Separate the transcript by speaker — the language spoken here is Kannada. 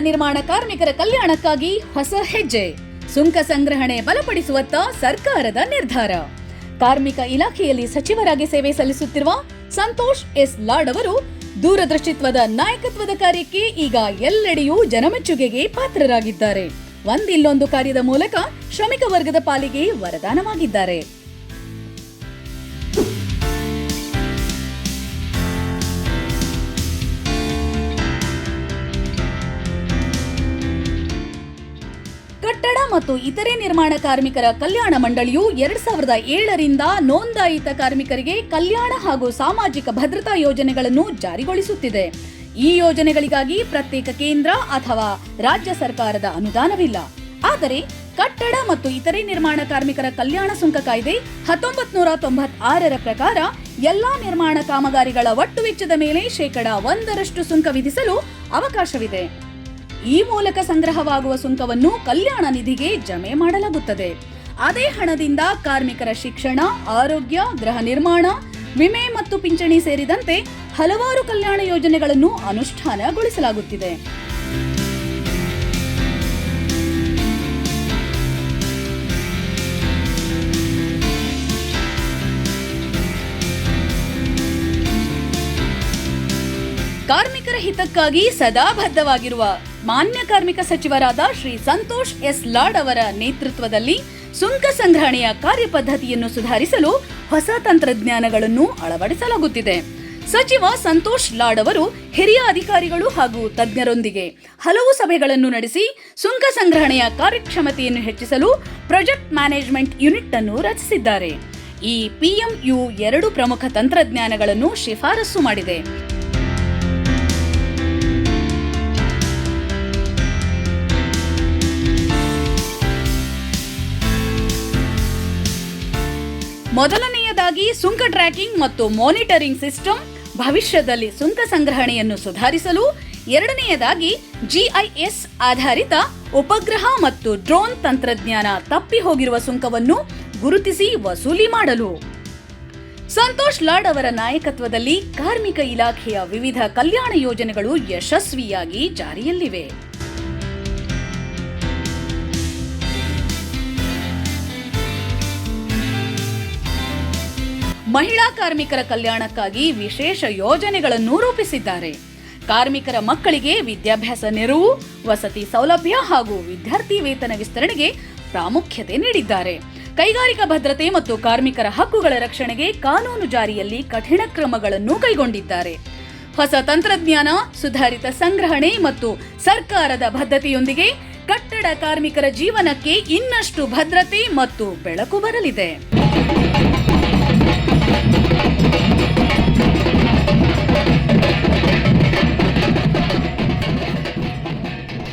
Speaker 1: ನಿರ್ಮಾಣ ಕಾರ್ಮಿಕರ ಕಲ್ಯಾಣಕ್ಕಾಗಿ ಹೊಸ ಹೆಜ್ಜೆ. ಸುಂಕ ಸಂಗ್ರಹಣೆ ಬಲಪಡಿಸುವತ್ತ ಸರ್ಕಾರದ ನಿರ್ಧಾರ. ಕಾರ್ಮಿಕ ಇಲಾಖೆಯಲ್ಲಿ ಸಚಿವರಾಗಿ ಸೇವೆ ಸಲ್ಲಿಸುತ್ತಿರುವ ಸಂತೋಷ್ ಎಸ್ ಲಾಡ್ ಅವರು ದೂರದೃಷ್ಟಿತ್ವದ ನಾಯಕತ್ವದ ಕಾರ್ಯಕ್ಕೆ ಈಗ ಎಲ್ಲೆಡೆಯೂ ಜನಮೆಚ್ಚುಗೆಗೆ ಪಾತ್ರರಾಗಿದ್ದಾರೆ. ಒಂದಿಲ್ಲೊಂದು ಕಾರ್ಯದ ಮೂಲಕ ಶ್ರಮಿಕ ವರ್ಗದ ಪಾಲಿಗೆ ವರದಾನವಾಗಿದ್ದಾರೆ. ಮತ್ತು ಇತರೆ ನಿರ್ಮಾಣ ಕಾರ್ಮಿಕರ ಕಲ್ಯಾಣ ಮಂಡಳಿಯು ಎರಡ್ ಸಾವಿರದ ಏಳರಿಂದ ನೋಂದಾಯಿತ ಕಾರ್ಮಿಕರಿಗೆ ಕಲ್ಯಾಣ ಹಾಗೂ ಸಾಮಾಜಿಕ ಭದ್ರತಾ ಯೋಜನೆಗಳನ್ನು ಜಾರಿಗೊಳಿಸುತ್ತಿದೆ. ಈ ಯೋಜನೆಗಳಿಗಾಗಿ ಪ್ರತ್ಯೇಕ ಕೇಂದ್ರ ಅಥವಾ ರಾಜ್ಯ ಸರ್ಕಾರದ ಅನುದಾನವಿಲ್ಲ. ಆದರೆ ಕಟ್ಟಡ ಮತ್ತು ಇತರೆ ನಿರ್ಮಾಣ ಕಾರ್ಮಿಕರ ಕಲ್ಯಾಣ ಸುಂಕ ಕಾಯ್ದೆ ಹತ್ತೊಂಬತ್ ನೂರ ತೊಂಬತ್ತಾರರ ಪ್ರಕಾರ ಎಲ್ಲಾ ನಿರ್ಮಾಣ ಕಾಮಗಾರಿಗಳ ಒಟ್ಟು ವೆಚ್ಚದ ಮೇಲೆ ಶೇಕಡಾ ಒಂದರಷ್ಟು ಸುಂಕ ವಿಧಿಸಲು ಅವಕಾಶವಿದೆ. ಈ ಮೂಲಕ ಸಂಗ್ರಹವಾಗುವ ಸುಂಕವನ್ನು ಕಲ್ಯಾಣ ನಿಧಿಗೆ ಜಮೆ ಮಾಡಲಾಗುತ್ತದೆ. ಅದೇ ಹಣದಿಂದ ಕಾರ್ಮಿಕರ ಶಿಕ್ಷಣ, ಆರೋಗ್ಯ, ಗೃಹ ನಿರ್ಮಾಣ, ವಿಮೆ ಮತ್ತು ಪಿಂಚಣಿ ಸೇರಿದಂತೆ ಹಲವಾರು ಕಲ್ಯಾಣ ಯೋಜನೆಗಳನ್ನು ಅನುಷ್ಠಾನಗೊಳಿಸಲಾಗುತ್ತಿದೆ. ಕಾರ್ಮಿಕರ ಹಿತಕ್ಕಾಗಿ ಸದಾ ಬದ್ಧವಾಗಿರುವ ಮಾನ್ಯ ಕಾರ್ಮಿಕ ಸಚಿವರಾದ ಶ್ರೀ ಸಂತೋಷ್ ಎಸ್ ಲಾಡ್ ಅವರ ನೇತೃತ್ವದಲ್ಲಿ ಸುಂಕ ಸಂಗ್ರಹಣೆಯ ಕಾರ್ಯಪದ್ಧತಿಯನ್ನು ಸುಧಾರಿಸಲು ಹೊಸ ತಂತ್ರಜ್ಞಾನಗಳನ್ನು ಅಳವಡಿಸಲಾಗುತ್ತಿದೆ. ಸಚಿವ ಸಂತೋಷ್ ಲಾಡ್ ಅವರು ಹಿರಿಯ ಅಧಿಕಾರಿಗಳು ಹಾಗೂ ತಜ್ಞರೊಂದಿಗೆ ಹಲವು ಸಭೆಗಳನ್ನು ನಡೆಸಿ ಸುಂಕ ಸಂಗ್ರಹಣೆಯ ಕಾರ್ಯಕ್ಷಮತೆಯನ್ನು ಹೆಚ್ಚಿಸಲು ಪ್ರಾಜೆಕ್ಟ್ ಮ್ಯಾನೇಜ್ಮೆಂಟ್ ಯೂನಿಟ್ ಅನ್ನು ರಚಿಸಿದ್ದಾರೆ. ಈ ಪಿಎಂಯು ಎರಡು ಪ್ರಮುಖ ತಂತ್ರಜ್ಞಾನಗಳನ್ನು ಶಿಫಾರಸು ಮಾಡಿದೆ. ಮೊದಲನೆಯದಾಗಿ ಸುಂಕ ಟ್ರ್ಯಾಕಿಂಗ್ ಮತ್ತು ಮಾನಿಟರಿಂಗ್ ಸಿಸ್ಟಮ್, ಭವಿಷ್ಯದಲ್ಲಿ ಸುಂಕ ಸಂಗ್ರಹಣೆಯನ್ನು ಸುಧಾರಿಸಲು, ಎರಡನೆಯದಾಗಿ ಜಿಐಎಸ್ ಆಧಾರಿತ ಉಪಗ್ರಹ ಮತ್ತು ಡ್ರೋನ್ ತಂತ್ರಜ್ಞಾನ ತಪ್ಪಿ ಹೋಗಿರುವ ಸುಂಕವನ್ನು ಗುರುತಿಸಿ ವಸೂಲಿ ಮಾಡಲು. ಸಂತೋಷ್ ಲಾಡ್ ಅವರ ನಾಯಕತ್ವದಲ್ಲಿ ಕಾರ್ಮಿಕ ಇಲಾಖೆಯ ವಿವಿಧ ಕಲ್ಯಾಣ ಯೋಜನೆಗಳು ಯಶಸ್ವಿಯಾಗಿ ಜಾರಿಯಲ್ಲಿವೆ. ಮಹಿಳಾ ಕಾರ್ಮಿಕರ ಕಲ್ಯಾಣಕ್ಕಾಗಿ ವಿಶೇಷ ಯೋಜನೆಗಳನ್ನು ರೂಪಿಸಿದ್ದಾರೆ. ಕಾರ್ಮಿಕರ ಮಕ್ಕಳಿಗೆ ವಿದ್ಯಾಭ್ಯಾಸ ನೆರವು, ವಸತಿ ಸೌಲಭ್ಯ ಹಾಗೂ ವಿದ್ಯಾರ್ಥಿ ವೇತನ ವಿಸ್ತರಣೆಗೆ ಪ್ರಾಮುಖ್ಯತೆ ನೀಡಿದ್ದಾರೆ. ಕೈಗಾರಿಕಾ ಭದ್ರತೆ ಮತ್ತು ಕಾರ್ಮಿಕರ ಹಕ್ಕುಗಳ ರಕ್ಷಣೆಗೆ ಕಾನೂನು ಜಾರಿಯಲ್ಲಿ ಕಠಿಣ ಕ್ರಮಗಳನ್ನು ಕೈಗೊಂಡಿದ್ದಾರೆ. ಹೊಸ ತಂತ್ರಜ್ಞಾನ, ಸುಧಾರಿತ ಸಂಗ್ರಹಣೆ ಮತ್ತು ಸರ್ಕಾರದ ಬದ್ಧತೆಯೊಂದಿಗೆ ಕಟ್ಟಡ ಕಾರ್ಮಿಕರ ಜೀವನಕ್ಕೆ ಇನ್ನಷ್ಟು ಭದ್ರತೆ ಮತ್ತು ಬೆಳಕು ಬರಲಿದೆ. Thank you.